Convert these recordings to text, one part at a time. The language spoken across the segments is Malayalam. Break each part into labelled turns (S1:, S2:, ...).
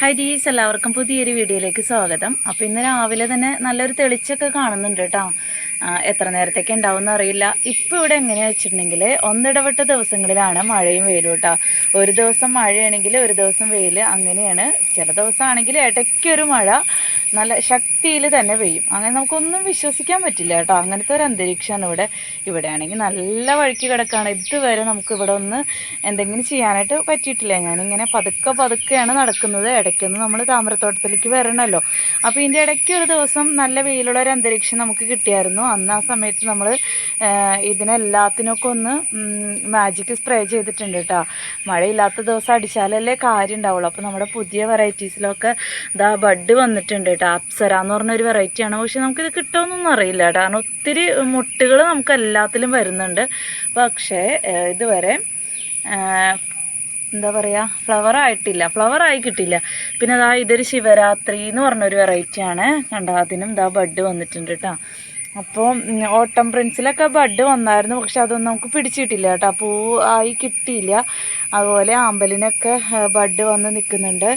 S1: ഹൈ ഡീസ് എല്ലാവർക്കും പുതിയൊരു വീഡിയോയിലേക്ക് സ്വാഗതം. അപ്പോൾ ഇന്ന് രാവിലെ തന്നെ നല്ലൊരു തെളിച്ചൊക്കെ കാണുന്നുണ്ട് കേട്ടോ. എത്ര നേരത്തേക്ക് ഉണ്ടാവുമെന്ന് അറിയില്ല. ഇപ്പോൾ ഇവിടെ എങ്ങനെയാണെന്ന് വെച്ചിട്ടുണ്ടെങ്കിൽ ഒന്നിടവിട്ട ദിവസങ്ങളിലാണ് മഴയും വെയിലും കേട്ടോ ഒരു ദിവസം മഴയാണെങ്കിൽ ഒരു ദിവസം വെയിൽ അങ്ങനെയാണ്. ചില ദിവസമാണെങ്കിൽ ഇടയ്ക്കൊരു മഴ നല്ല ശക്തിയിൽ തന്നെ പെയ്യും. അങ്ങനെ നമുക്കൊന്നും വിശ്വസിക്കാൻ പറ്റില്ല കേട്ടോ അങ്ങനത്തെ ഒരു അന്തരീക്ഷമാണ് ഇവിടെ. ഇവിടെ ആണെങ്കിൽ നല്ല വഴിക്ക് കിടക്കുകയാണ് ഇതുവരെ നമുക്ക് ഇവിടെ ഒന്ന് എന്തെങ്കിലും ചെയ്യാനായിട്ട് പറ്റിയിട്ടില്ല. ഞാനിങ്ങനെ പതുക്കെ പതുക്കെയാണ് നടക്കുന്നത്. ഇടയ്ക്കൊന്ന് നമ്മൾ താമരത്തോട്ടത്തിലേക്ക് വരണമല്ലോ അപ്പോൾ ഇതിന്റെ ഇടയ്ക്ക് ഒരു ദിവസം നല്ല വെയിലുള്ള ഒരു അന്തരീക്ഷം നമുക്ക് കിട്ടിയായിരുന്നു. അന്ന് ആ സമയത്ത് നമ്മൾ ഇതിനെല്ലാത്തിനൊക്കെ ഒന്ന് മാജിക് സ്പ്രേ ചെയ്തിട്ടുണ്ട് കേട്ടോ മഴയില്ലാത്ത ദിവസം അടിച്ചാലല്ലേ കാര്യം ഉണ്ടാവുള്ളൂ അപ്പോൾ നമ്മുടെ പുതിയ വെറൈറ്റീസിലൊക്കെ ഇതാ ബഡ് വന്നിട്ടുണ്ട് കേട്ടോ അപ്സര എന്ന് പറഞ്ഞൊരു വെറൈറ്റിയാണ് പക്ഷെ നമുക്കിത് കിട്ടുമെന്നൊന്നും അറിയില്ല കേട്ടോ കാരണം ഒത്തിരി മുട്ടുകൾ നമുക്ക് എല്ലാത്തിലും വരുന്നുണ്ട്. പക്ഷേ ഇതുവരെ എന്താ പറയുക ഫ്ലവർ ആയിട്ടില്ല. ഫ്ലവർ ആയി കിട്ടില്ല പിന്നെ അതാ ഇതൊരു ശിവരാത്രി എന്ന് പറഞ്ഞൊരു വെറൈറ്റിയാണ് കണ്ടോ? അതിനും ഇതാ ബഡ് വന്നിട്ടുണ്ട് കേട്ടോ അപ്പോൾ ഓട്ടം പ്രിൻസിലൊക്കെ ബഡ് വന്നായിരുന്നു. പക്ഷെ അതൊന്നും നമുക്ക് പിടിച്ചിട്ടില്ല കേട്ടോ. പൂ ആയി കിട്ടിയില്ല. അതുപോലെ ആമ്പലിനൊക്കെ ബഡ് വന്ന് നിൽക്കുന്നുണ്ട്.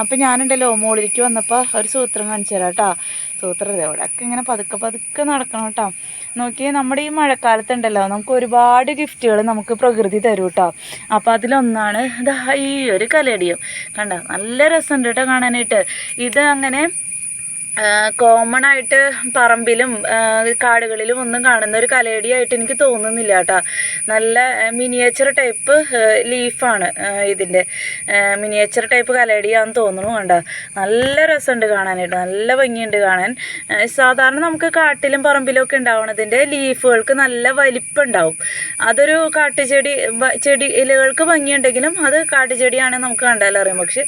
S1: അപ്പം ഞാനുണ്ടല്ലോ മോളിലേക്ക് വന്നപ്പോൾ ഒരു സൂത്രം കാണിച്ചു തരാം കേട്ടോ. സൂത്രം ഇവിടെയൊക്കെ ഇങ്ങനെ പതുക്കെ പതുക്കെ നടക്കണം കേട്ടോ. നോക്കിയേ നമ്മുടെ ഈ മഴക്കാലത്തുണ്ടല്ലോ നമുക്ക് ഒരുപാട് ഗിഫ്റ്റുകൾ നമുക്ക് പ്രകൃതി തരും കേട്ടോ. അപ്പോൾ അതിലൊന്നാണ് ഇതാ ഈ ഒരു കലടിയും. കണ്ട? നല്ല രസമുണ്ട് കേട്ടോ കാണാനായിട്ട്. ഇത് അങ്ങനെ കോമൺ ആയിട്ട് പറമ്പിലും കാടുകളിലും ഒന്നും കാണുന്ന ഒരു കലേടിയായിട്ട് എനിക്ക് തോന്നുന്നില്ല കേട്ടോ. നല്ല മിനിയേച്ചർ ടൈപ്പ് ലീഫാണ് ഇതിന്റെ മിനിയേച്ചർ ടൈപ്പ് കലേടിയാന്ന് തോന്നുന്നു കണ്ടോ. നല്ല രസമുണ്ട് കാണാനായിട്ട് നല്ല ഭംഗിയുണ്ട് കാണാൻ. സാധാരണ നമുക്ക് കാട്ടിലും പറമ്പിലും ഒക്കെ ഉണ്ടാവുന്നതിന്റെ ലീഫുകൾക്ക് നല്ല വലിപ്പം ഉണ്ടാവും അതൊരു കാട്ടുചെടി ചെടി ഇലകൾക്ക് ഭംഗിയുണ്ടെങ്കിലും അത് കാട്ടുചെടിയാണെങ്കിൽ നമുക്ക് കണ്ടാലറിയാം. പക്ഷെ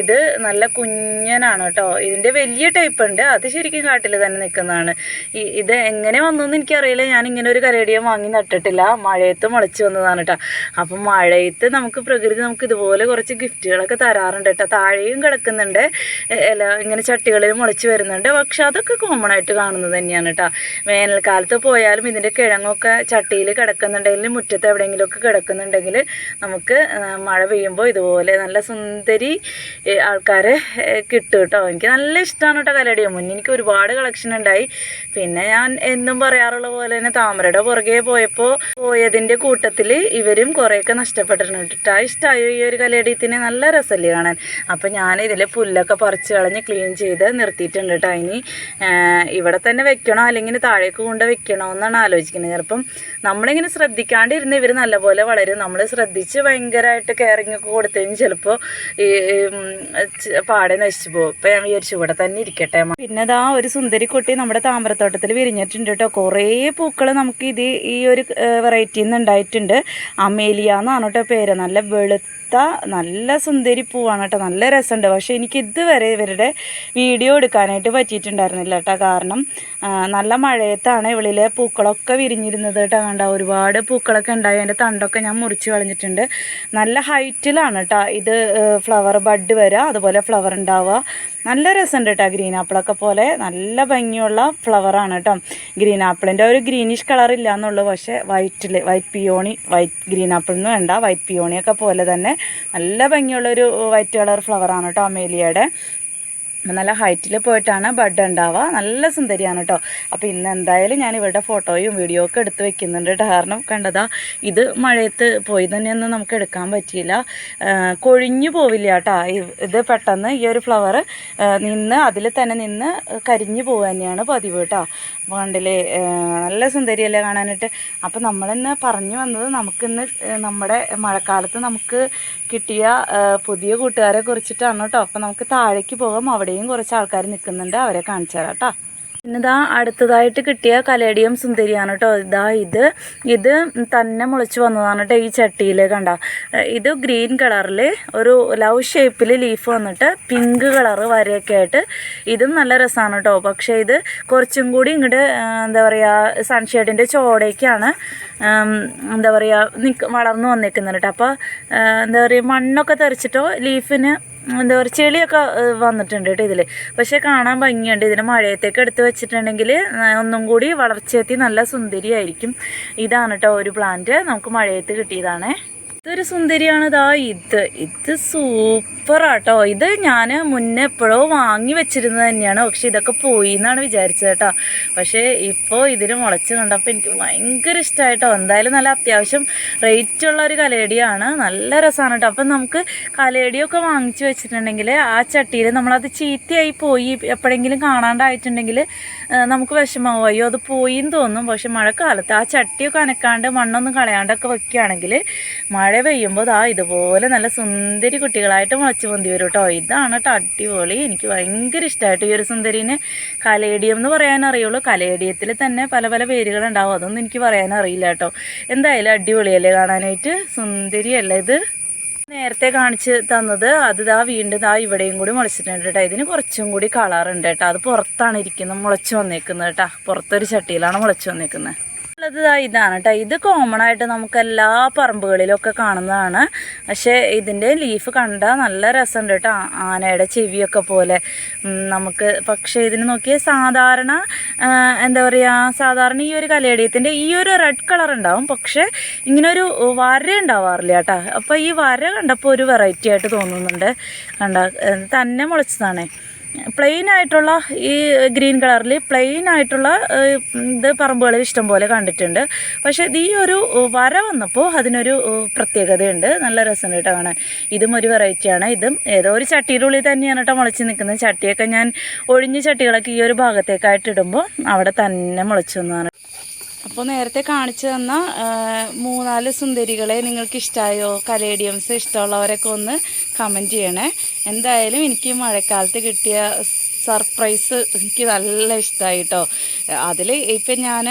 S1: ഇത് നല്ല കുഞ്ഞനാണ് കേട്ടോ. ഇതിന്റെ വലിയ ടൈപ്പ് ഉണ്ട്. അത് ശരിക്കും കാട്ടിൽ തന്നെ നിൽക്കുന്നതാണ് ഈ ഇത് എങ്ങനെ വന്നു എന്ന് എനിക്കറിയില്ല. ഞാൻ ഇങ്ങനെ ഒരു കരടിയം വാങ്ങി നട്ടിട്ടില്ല. മഴയത്ത് മുളച്ച് വന്നതാണ് കേട്ടോ അപ്പം മഴയത്ത് നമുക്ക് പ്രകൃതി നമുക്ക് ഇതുപോലെ കുറച്ച് ഗിഫ്റ്റുകളൊക്കെ തരാറുണ്ട് കേട്ടോ താഴെയും കിടക്കുന്നുണ്ട്. ഇല ഇങ്ങനെ ചട്ടികളിൽ മുളച്ച് വരുന്നുണ്ട്. പക്ഷെ അതൊക്കെ കോമൺ ആയിട്ട് കാണുന്നത് തന്നെയാണ് കേട്ടോ വേനൽക്കാലത്ത് പോയാലും ഇതിന്റെ കിഴങ്ങൊക്കെ ചട്ടിയിൽ കിടക്കുന്നുണ്ടെങ്കിൽ മുറ്റത്ത് എവിടെയെങ്കിലുമൊക്കെ കിടക്കുന്നുണ്ടെങ്കിൽ നമുക്ക് മഴ പെയ്യുമ്പോൾ ഇതുപോലെ നല്ല സുന്ദരി ആൾക്കാരെ കിട്ടും കേട്ടോ എനിക്ക് നല്ല ഇഷ്ടമാണ് കേട്ടോ കലടിയ മുന്നേ എനിക്ക് ഒരുപാട് കളക്ഷൻ ഉണ്ടായി. പിന്നെ ഞാൻ എന്നും പറയാറുള്ള പോലെ തന്നെ താമരയുടെ പുറകെ പോയപ്പോൾ പോയതിന്റെ കൂട്ടത്തിൽ ഇവരും കുറേയൊക്കെ നഷ്ടപ്പെട്ടിട്ടുണ്ട് കേട്ടോ. ഇഷ്ടമായോ ഈ ഒരു കലടിയത്തിന് നല്ല രസമല്ലേ കാണാൻ? അപ്പം ഞാൻ ഇതിലെ പുല്ലൊക്കെ പറിച്ച് കളഞ്ഞ് ക്ലീൻ ചെയ്ത് നിർത്തിയിട്ടുണ്ട് കേട്ടോ. ഇനി ഇവിടെ തന്നെ വെക്കണോ? അല്ലെങ്കിൽ താഴേക്ക് കൊണ്ട് വെക്കണോ എന്നാണ് ആലോചിക്കുന്നത്. ചിലപ്പം നമ്മളിങ്ങനെ ശ്രദ്ധിക്കാണ്ടിരുന്ന് ഇവർ നല്ലപോലെ വളരും. നമ്മൾ ശ്രദ്ധിച്ച് ഭയങ്കരമായിട്ട് കെയറിങ് ഒക്കെ കൊടുത്തതിന് ചിലപ്പോൾ ഈ പാടെ നശിച്ചു പോകും. ഇപ്പം ഞാൻ വിചാരിച്ചു ഇവിടെ തന്നെ ഇരിക്കട്ടെ പിന്നെ ഇതാ ഒരു സുന്ദരി കുട്ടി നമ്മുടെ താമരത്തോട്ടത്തിൽ വിരിഞ്ഞിട്ടുണ്ട് കേട്ടോ. കുറേ പൂക്കൾ നമുക്ക് ഇത് ഈ ഒരു വെറൈറ്റിയിൽ നിന്ന് ഉണ്ടായിട്ടുണ്ട്. അമേലിയ എന്നാണ് കേട്ടോ പേര്. നല്ല വെളുത്ത നല്ല സുന്ദരി പൂവാണ് കേട്ടോ. നല്ല രസമുണ്ട്. പക്ഷേ എനിക്ക് ഇതുവരെ ഇവരുടെ വീഡിയോ എടുക്കാനായിട്ട് പറ്റിയിട്ടുണ്ടായിരുന്നില്ല കേട്ടോ. കാരണം നല്ല മഴയത്താണ് ഇവളിലെ പൂക്കളൊക്കെ വിരിഞ്ഞിരുന്നത് കേട്ടോ. കണ്ട ഒരുപാട് പൂക്കളൊക്കെ ഉണ്ടായി. അതിന്റെ തണ്ടൊക്കെ ഞാൻ മുറിച്ച് കളഞ്ഞിട്ടുണ്ട്. നല്ല ഹൈറ്റിലാണ് കേട്ടോ. ഇത് ഫ്ലവർ ബഡ് വരിക അതുപോലെ ഫ്ലവർ ഉണ്ടാവുക. നല്ല രസമുണ്ട് കേട്ടോ ഗ്രീൻ ആപ്പിളൊക്കെ പോലെ. നല്ല ഭംഗിയുള്ള ഫ്ലവറാണ് കേട്ടോ ഗ്രീൻ ആപ്പിളിന്റെ ഒരു ഗ്രീനിഷ് കളർ ഇല്ല എന്നുള്ളൂ പക്ഷേ വൈറ്റിൽ white peony white green apple എന്ന് വേണ്ട വൈറ്റ് പിയോണിയൊക്കെ പോലെ തന്നെ നല്ല ഭംഗിയുള്ളൊരു വൈറ്റ് കളർ ഫ്ലവറാണ് കേട്ടോ അമേലിയയുടെ. നല്ല ഹൈറ്റിൽ പോയിട്ടാണ് ബഡ് ഉണ്ടാവുക. നല്ല സുന്ദരിയാണ് കേട്ടോ. അപ്പോൾ ഇന്ന് എന്തായാലും ഞാൻ ഇവരുടെ ഫോട്ടോയും വീഡിയോ ഒക്കെ എടുത്ത് വെക്കുന്നുണ്ട് കാരണം കണ്ടതാ ഇത് മഴയത്ത് പോയി തന്നെയൊന്നും നമുക്ക് എടുക്കാൻ പറ്റിയില്ല. കൊഴിഞ്ഞു പോവില്ല കേട്ടോ. ഇത് പെട്ടെന്ന് ഈ ഒരു ഫ്ലവർ നിന്ന് അതിൽ തന്നെ നിന്ന് കരിഞ്ഞു പോവുക തന്നെയാണ് പതിവ് കേട്ടോ. അപ്പോൾ കണ്ടില്ലേ നല്ല സുന്ദരിയല്ലേ കാണാനായിട്ട്. അപ്പോൾ നമ്മളിന്ന് പറഞ്ഞു വന്നത് നമുക്കിന്ന് നമ്മുടെ മഴക്കാലത്ത് നമുക്ക് കിട്ടിയ പുതിയ കൂട്ടുകാരെ കുറിച്ചിട്ടാണ് കേട്ടോ. അപ്പോൾ നമുക്ക് താഴേക്ക് പോകാം അവിടെയും കുറച്ച് ആൾക്കാർ നിൽക്കുന്നുണ്ട് അവരെ കാണിച്ചു തരാം കേട്ടോ ഇതാ അടുത്തതായിട്ട് കിട്ടിയ കലേഡിയം സുന്ദരിയാണ് കേട്ടോ ഇതാ ഇത്. ഇത് തന്നെ മുളച്ച് വന്നതാണ് കേട്ടോ ഈ ചട്ടിയിൽ കണ്ട. ഇത് ഗ്രീൻ കളറിൽ ഒരു ലവ് ഷേപ്പിൽ ലീഫ് വന്നിട്ട് പിങ്ക് കളറ് വരെയൊക്കെ ആയിട്ട് ഇതും നല്ല രസമാണ് കേട്ടോ പക്ഷേ ഇത് കുറച്ചും കൂടി ഇങ്ങോട്ട് എന്താ പറയുക സൺഷെയ്ഡിന്റെ ചോടേക്കാണ് എന്താ പറയുക വളർന്നു വന്നിരിക്കുന്നത് കേട്ടോ അപ്പോൾ എന്താ പറയുക മണ്ണൊക്കെ തെറിച്ചിട്ടോ ലീഫിന് എന്താ പറയുക ചെളിയൊക്കെ വന്നിട്ടുണ്ട് കേട്ടോ ഇതിൽ പക്ഷേ കാണാൻ ഭംഗിയുണ്ട്. ഇതിനെ മഴയത്തേക്ക് എടുത്ത് വെച്ചിട്ടുണ്ടെങ്കിൽ ഒന്നും കൂടി വളർച്ചയെത്തി നല്ല സുന്ദരിയായിരിക്കും. ഇതാണ് കേട്ടോ ഒരു പ്ലാന്റ് നമുക്ക് മഴയത്ത് കിട്ടിയതാണേ. ഇതൊരു സുന്ദരിയാണ്. ഇതാ ഇത്. ഇത് സൂപ്പറാട്ടോ. ഇത് ഞാൻ മുന്നേ എപ്പോഴോ വാങ്ങി വെച്ചിരുന്നത് തന്നെയാണ്. പക്ഷെ ഇതൊക്കെ പോയി എന്നാണ് വിചാരിച്ചത് കേട്ടോ. പക്ഷേ ഇപ്പോൾ ഇതിന് മുളച്ച് കണ്ടപ്പോൾ എനിക്ക് ഭയങ്കര ഇഷ്ടമായിട്ടോ എന്തായാലും നല്ല അത്യാവശ്യം റേറ്റ് ഉള്ള ഒരു കലേടിയാണ്. നല്ല രസമാണ് കേട്ടോ. അപ്പം നമുക്ക് കലേടിയൊക്കെ വാങ്ങിച്ചു വെച്ചിട്ടുണ്ടെങ്കിൽ ആ ചട്ടിയിൽ നമ്മളത് ചീത്തയായി പോയി എപ്പോഴെങ്കിലും കാണാണ്ടായിട്ടുണ്ടെങ്കിൽ നമുക്ക് വിഷമാവും അയ്യോ അത് പോയി എന്ന് തോന്നും. പക്ഷെ മഴക്കാലത്ത് ആ ചട്ടിയൊക്കെ അനക്കാണ്ട് മണ്ണൊന്നും കളയാണ്ടൊക്കെ വെക്കുകയാണെങ്കിൽ മഴ പെയ്യുമ്പോൾ ദാ ഇതുപോലെ നല്ല സുന്ദരി കുട്ടികളായിട്ട് മുളച്ച് പൊന്തി വരും കേട്ടോ. ഇതാണ് കേട്ടോ അടിപൊളി. എനിക്ക് ഭയങ്കര ഇഷ്ടമായിട്ട് ഈ ഒരു സുന്ദരീനെ കലേഡിയം എന്ന് പറയാൻ അറിയുള്ളൂ. കലേഡിയത്തിൽ തന്നെ പല പല പേരുകളുണ്ടാവും. അതൊന്നും എനിക്ക് പറയാൻ അറിയില്ല കേട്ടോ. എന്തായാലും അടിപൊളിയല്ലേ കാണാനായിട്ട്? സുന്ദരിയല്ലേ ഇത്? നേരത്തെ കാണിച്ച് തന്നത്. അത് ദാ വീണ്ടും ദാ ഇവിടെയും കൂടി മുളച്ചിട്ടുണ്ട് കേട്ടോ ഇതിന് കുറച്ചും കൂടി കളറുണ്ട് കേട്ടോ അത് പുറത്താണ് ഇരിക്കുന്നത് മുളച്ച് വന്നേക്കുന്നത് കേട്ടോ പുറത്തൊരു ചട്ടിയിലാണ് മുളച്ച് വന്നേക്കുന്നത്. ഉള്ളത് ഇതാണ് കേട്ടോ ഇത് കോമൺ ആയിട്ട് നമുക്ക് എല്ലാ പറമ്പുകളിലൊക്കെ കാണുന്നതാണ്. പക്ഷേ ഇതിന്റെ ലീഫ് കണ്ടാൽ നല്ല രസമുണ്ട് കേട്ടോ ആനയുടെ ചെവിയൊക്കെ പോലെ. നമുക്ക് പക്ഷേ ഇതിന് നോക്കിയാൽ സാധാരണ എന്താ പറയുക സാധാരണ ഈ ഒരു കലേടിയത്തിന്റെ ഈ ഒരു റെഡ് കളർ ഉണ്ടാവും. പക്ഷേ ഒരു വര ഉണ്ടാവാറില്ല കേട്ടോ അപ്പോൾ ഈ വര കണ്ടപ്പോൾ ഒരു വെറൈറ്റി ആയിട്ട് തോന്നുന്നുണ്ട്. കണ്ട തന്നെ മുളച്ചതാണ്. പ്ലെയിൻ ആയിട്ടുള്ള ഈ ഗ്രീൻ കളറിൽ പ്ലെയിൻ ആയിട്ടുള്ള ഇത് പറമ്പുകളിൽ ഇഷ്ടം പോലെ കണ്ടിട്ടുണ്ട്. പക്ഷേ ഇത് ഈ ഒരു വര വന്നപ്പോൾ അതിനൊരു പ്രത്യേകതയുണ്ട്. നല്ല രസമുണ്ട് കേട്ടോ കാണാൻ. ഇതും ഒരു വെറൈറ്റിയാണ് ഇതും ഏതോ ഒരു ചട്ടിയുടെ ഉള്ളിൽ തന്നെയാണ് കേട്ടോ മുളച്ച് നിൽക്കുന്നത്. ചട്ടിയൊക്കെ ഞാൻ ഒഴിഞ്ഞ ചട്ടികളൊക്കെ ഈ ഒരു ഭാഗത്തേക്കായിട്ട് ഇടുമ്പോൾ അവിടെ തന്നെ മുളച്ചു വന്നതാണ് അപ്പോൾ നേരത്തെ കാണിച്ചു തന്ന മൂന്നാൽ സുന്ദരികളെ നിങ്ങൾക്ക് ഇഷ്ടമായോ കലേഡിയംസ് ഇഷ്ടമുള്ളവരൊക്കെ ഒന്ന് കമന്റ് ചെയ്യണേ. എന്തായാലും എനിക്ക് മഴക്കാലത്ത് കിട്ടിയ സർപ്രൈസ് എനിക്ക് നല്ല ഇഷ്ടമായി കേട്ടോ അതിൽ ഇപ്പം ഞാൻ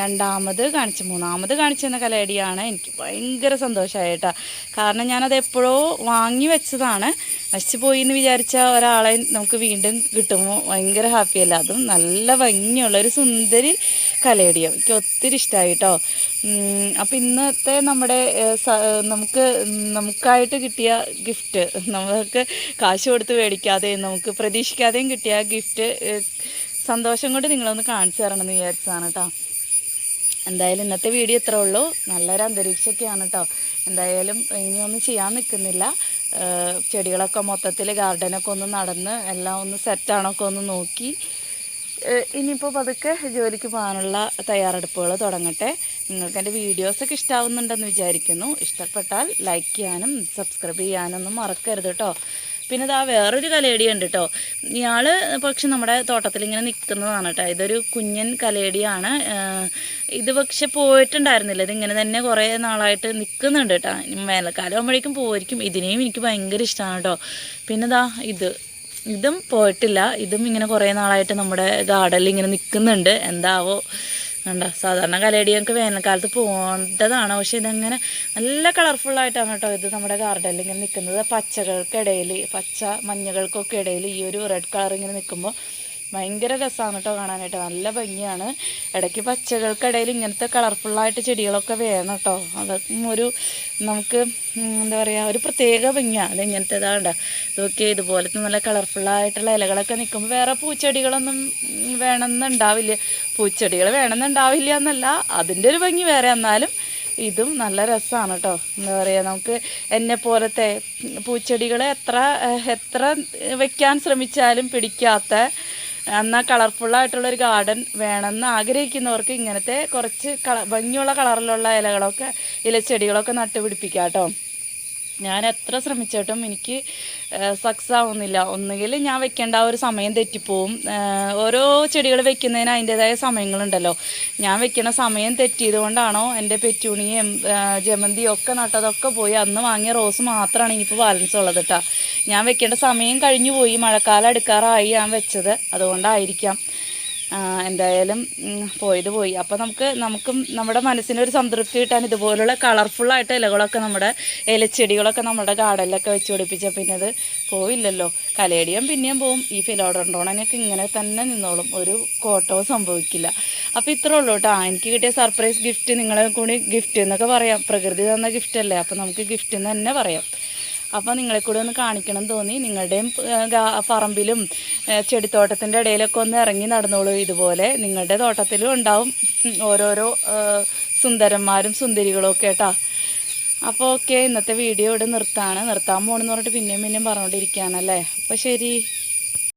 S1: രണ്ടാമത് കാണിച്ച് മൂന്നാമത് കാണിച്ചു തന്ന കലേഡിയാണ് എനിക്ക് ഭയങ്കര സന്തോഷമായി കേട്ടോ കാരണം ഞാനത് എപ്പോഴോ വാങ്ങി വെച്ചതാണ്. നശിച്ചു പോയി എന്ന് വിചാരിച്ച ഒരാളെ നമുക്ക് വീണ്ടും കിട്ടുമ്പോൾ ഭയങ്കര ഹാപ്പിയല്ല? അതും നല്ല ഭംഗിയുള്ള ഒരു സുന്ദരി കലേഡിയം എനിക്ക് ഒത്തിരി ഇഷ്ടമായി കേട്ടോ അപ്പം ഇന്നത്തെ നമ്മുടെ നമുക്ക് നമുക്കായിട്ട് കിട്ടിയ ഗിഫ്റ്റ് നമുക്ക് കാശ് കൊടുത്ത് മേടിക്കാതെയും നമുക്ക് പ്രതീക്ഷിക്കാതെയും കിട്ടിയ ഗിഫ്റ്റ് സന്തോഷം കൊണ്ട് നിങ്ങളൊന്ന് കാണിച്ചു തരണമെന്ന് വിചാരിച്ചതാണ് കേട്ടോ എന്തായാലും ഇന്നത്തെ വീഡിയോ ഇത്രേ ഉള്ളൂ. നല്ലൊരു അന്തരീക്ഷമൊക്കെയാണ് കേട്ടോ എന്തായാലും ഇനിയൊന്നും ചെയ്യാൻ നിൽക്കുന്നില്ല. ചെടികളൊക്കെ മൊത്തത്തിൽ ഗാർഡനൊക്കെ ഒന്ന് നടന്ന് എല്ലാം ഒന്ന് സെറ്റാണൊക്കെ ഒന്ന് നോക്കി. ഇനിയിപ്പോൾ പതുക്കെ ജോലിക്ക് പോകാനുള്ള തയ്യാറെടുപ്പുകൾ തുടങ്ങട്ടെ. നിങ്ങൾക്ക് എന്റെ വീഡിയോസൊക്കെ ഇഷ്ടാവുന്നുണ്ടെന്ന് വിചാരിക്കുന്നു. ഇഷ്ടപ്പെട്ടാൽ ലൈക്ക് ചെയ്യാനും സബ്സ്ക്രൈബ് ചെയ്യാനൊന്നും മറക്കരുത് കേട്ടോ പിന്നെ ഇതാ വേറൊരു കലേടി ഉണ്ട് കേട്ടോ ഇയാൾ പക്ഷെ നമ്മുടെ തോട്ടത്തിൽ ഇങ്ങനെ നിൽക്കുന്നതാണ് കേട്ടോ ഇതൊരു കുഞ്ഞൻ കലേടിയാണ്. ഇത് പക്ഷെ പോയിട്ടുണ്ടായിരുന്നില്ല. ഇതിങ്ങനെ തന്നെ കുറേ നാളായിട്ട് നിൽക്കുന്നുണ്ട് കേട്ടോ വേനൽക്കാലം ആകുമ്പോഴേക്കും പോയിരിക്കും ഇതിനെയും എനിക്ക് ഭയങ്കര ഇഷ്ടമാണ് കേട്ടോ പിന്നെ ഇതാ ഇത്. ഇതും പോയിട്ടില്ല. ഇതും ഇങ്ങനെ കുറേ നാളായിട്ട് നമ്മുടെ ഗാർഡനിൽ ഇങ്ങനെ നിൽക്കുന്നുണ്ട് എന്താവോ? കണ്ട? സാധാരണ കലയടിയൊക്കെ വേനൽക്കാലത്ത് പോകേണ്ടതാണ്. പക്ഷെ ഇതങ്ങനെ നല്ല കളർഫുള്ളായിട്ടാണ് കേട്ടോ ഇത് നമ്മുടെ ഗാർഡനിൽ ഇങ്ങനെ നിൽക്കുന്നത് പച്ചകൾക്കിടയിൽ പച്ച മഞ്ഞകൾക്കൊക്കെ ഇടയിൽ ഈ ഒരു റെഡ് കളർ ഇങ്ങനെ നിൽക്കുമ്പോൾ ഭയങ്കര രസമാണ് കേട്ടോ കാണാനായിട്ട്. നല്ല ഭംഗിയാണ്. ഇടയ്ക്ക് പച്ചകൾക്കിടയിൽ ഇങ്ങനത്തെ കളർഫുള്ളായിട്ട് ചെടികളൊക്കെ വേണം കേട്ടോ അതൊക്കെ ഒരു നമുക്ക് എന്താ പറയുക ഒരു പ്രത്യേക ഭംഗിയാണ് അത് ഇങ്ങനത്തെ ഇതാണ്ട ഇതൊക്കെ ഇതുപോലത്തെ നല്ല കളർഫുള്ളായിട്ടുള്ള ഇലകളൊക്കെ നിൽക്കുമ്പോൾ വേറെ പൂച്ചെടികളൊന്നും വേണമെന്നുണ്ടാവില്ല. പൂച്ചെടികൾ വേണമെന്നുണ്ടാവില്ല എന്നല്ല. അതിന്റെ ഒരു ഭംഗി വേറെ. എന്നാലും ഇതും നല്ല രസമാണ് കേട്ടോ എന്താ പറയുക നമുക്ക് എന്നെ പോലത്തെ പൂച്ചെടികൾ എത്ര എത്ര വെക്കാൻ ശ്രമിച്ചാലും പിടിക്കാത്ത എന്നാൽ കളർഫുള്ളായിട്ടുള്ള ഒരു ഗാർഡൻ വേണമെന്ന് ആഗ്രഹിക്കുന്നവർക്ക് ഇങ്ങനത്തെ കുറച്ച് കള ഭംഗിയുള്ള കളറിലുള്ള ഇലകളൊക്കെ ഇലച്ചെടികളൊക്കെ നട്ടുപിടിപ്പിക്കാം കേട്ടോ ഞാൻ എത്ര ശ്രമിച്ചിട്ടും എനിക്ക് സക്സസ് ആവുന്നില്ല. ഒന്നുകിൽ ഞാൻ വെക്കേണ്ട ആ ഒരു സമയം തെറ്റിപ്പോവും. ഓരോ ചെടികൾ വെക്കുന്നതിന് അതിന്റെതായ സമയങ്ങളുണ്ടല്ലോ. ഞാൻ വെക്കുന്ന സമയം തെറ്റിയത് കൊണ്ടാണോ എന്റെ പെറ്റൂണിയും ജമന്തിയും ഒക്കെ നട്ടതൊക്കെ പോയി അന്ന് വാങ്ങിയ റോസ് മാത്രമാണ് ഇനിയിപ്പോൾ ബാലൻസ് ഉള്ളത് കേട്ടോ ഞാൻ വെക്കേണ്ട സമയം കഴിഞ്ഞു പോയി മഴക്കാലം എടുക്കാറായി ഞാൻ വെച്ചത്. അതുകൊണ്ടായിരിക്കാം. എന്തായാലും പോയത് പോയി. അപ്പോൾ നമുക്ക് നമുക്കും നമ്മുടെ മനസ്സിനൊരു സംതൃപ്തി കിട്ടാൻ ഇതുപോലുള്ള കളർഫുള്ളായിട്ട് ഇലകളൊക്കെ നമ്മുടെ ഇലച്ചെടികളൊക്കെ നമ്മുടെ ഗാർഡനിലൊക്കെ വെച്ച് പിടിപ്പിച്ചാൽ പിന്നെ അത് പോയില്ലല്ലോ കലേടിയം പിന്നെയും പോവും. ഈ ഫിലോഡോണ്ടോണനൊക്കെ ഇങ്ങനെ തന്നെ നിന്നോളും. ഒരു കോട്ടവും സംഭവിക്കില്ല. അപ്പോൾ ഇത്രേ ഉള്ളൂ കേട്ടോ. എനിക്ക് കിട്ടിയ സർപ്രൈസ് ഗിഫ്റ്റ് നിങ്ങളെ കൂടി ഗിഫ്റ്റ് എന്നൊക്കെ പറയാം. പ്രകൃതി തന്ന ഗിഫ്റ്റ് അല്ലേ? അപ്പോൾ നമുക്ക് ഗിഫ്റ്റ് എന്ന് തന്നെ പറയാം. അപ്പോൾ നിങ്ങളെ കൂടെ ഒന്ന് കാണിക്കണം തോന്നി. നിങ്ങളുടെയും പറമ്പിലും ചെടിത്തോട്ടത്തിന്റെ ഇടയിലൊക്കെ ഒന്ന് ഇറങ്ങി നടന്നോളൂ ഇതുപോലെ. നിങ്ങളുടെ തോട്ടത്തിലും ഉണ്ടാവും. ഓരോരോ സുന്ദരന്മാരും സുന്ദരികളും ഒക്കെ കേട്ടോ. അപ്പോൾ ഓക്കെ ഇന്നത്തെ വീഡിയോ ഇവിടെ നിർത്താണ്. നിർത്താൻ പോകണമെന്ന് പറഞ്ഞിട്ട് പിന്നെയും പിന്നെയും പറഞ്ഞുകൊണ്ടിരിക്കുകയാണല്ലേ അപ്പോൾ ശരി.